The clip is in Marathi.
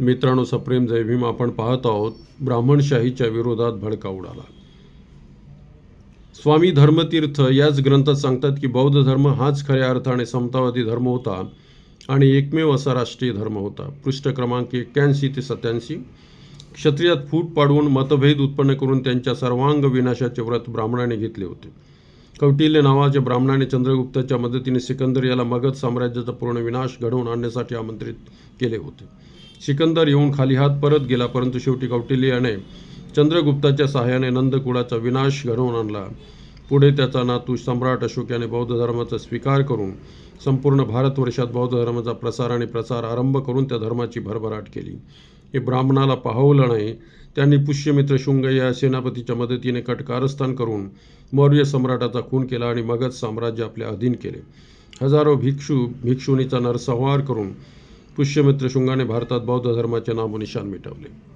मित्रांनो सप्रेम जयभीम आपण पाहत आहोत ब्राह्मणशाहीच्या विरोधात भडका उडाला. स्वामी धर्मतीर्थ याच ग्रंथात सांगतात की बौद्ध धर्म हाच खऱ्या अर्थाने समतावादी धर्म होता आणि एकमेव असा राष्ट्रीय धर्म होता. पृष्ठ क्रमांक एक्क्याऐंशी ते सत्याऐंशी. क्षत्रियात फूट पाडवून मतभेद उत्पन्न करून त्यांच्या सर्वांग विनाशाचे व्रत ब्राह्मणाने घेतले होते. कौटिल्य नावाच्या ब्राह्मणाने चंद्रगुप्ताच्या मदतीने सिकंदर याला मगध साम्राज्याचा पूर्ण विनाश घडवून आणण्यासाठी आमंत्रित केले होते. सिकंदर येऊन खाली हात परत गेला परंतु शेवटी कौटिल्य चंद्रगुप्ताच्या सहाय्याने नंदकुळाचा विनाश घडवून आणला. पुढे त्याचा नातू सम्राट अशोक याने बौद्ध धर्माचा स्वीकार करून संपूर्ण भारतवर्षात बौद्ध धर्माचा प्रसार आणि प्रसार आरंभ करून त्या धर्माची भरभराट केली. हे ब्राह्मणाला पाहवलं नाही त्यांनी पुष्यमित्र शुंग या सेनापतीच्या मदतीने कटकारस्थान करून मौर्य सम्राटाचा खून केला आणि मगध साम्राज्य आपल्या अधीन केले. हजारो भिक्षू भिक्षुणीचा नरसंहार करून पुष्यमित्र शुंगाने भारतात बौद्ध धर्माचे नामोनिशान मिटवले.